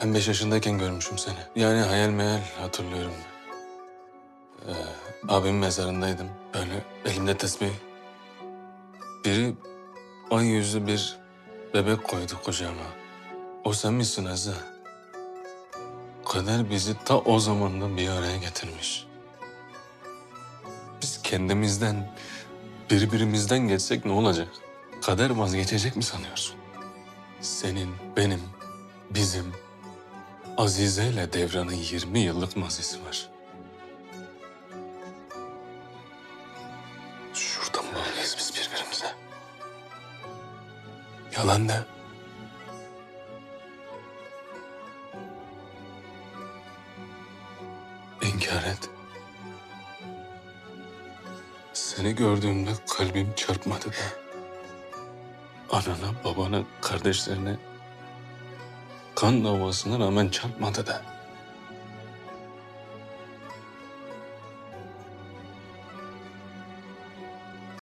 Ben beş yaşındayken görmüşüm seni. Yani hayal meyal hatırlıyorum. Ee, abimin mezarındaydım. Böyle elimde tesbih. Biri ay yüzlü bir bebek koydu kucağıma. O sen misin Azza? Kader bizi ta o zamandan bir araya getirmiş. Biz kendimizden, birbirimizden geçsek ne olacak? Kader vazgeçecek mi sanıyorsun? Senin, benim, bizim, Azize ile Devran'ın 20 yıllık mazisi var. Şuradan bağlıyız biz birbirimize. Yalan ne? İnkar et. Seni gördüğümde kalbim çarpmadı da. Anana, babana, kardeşlerine kan davasına rağmen çarpmadı da.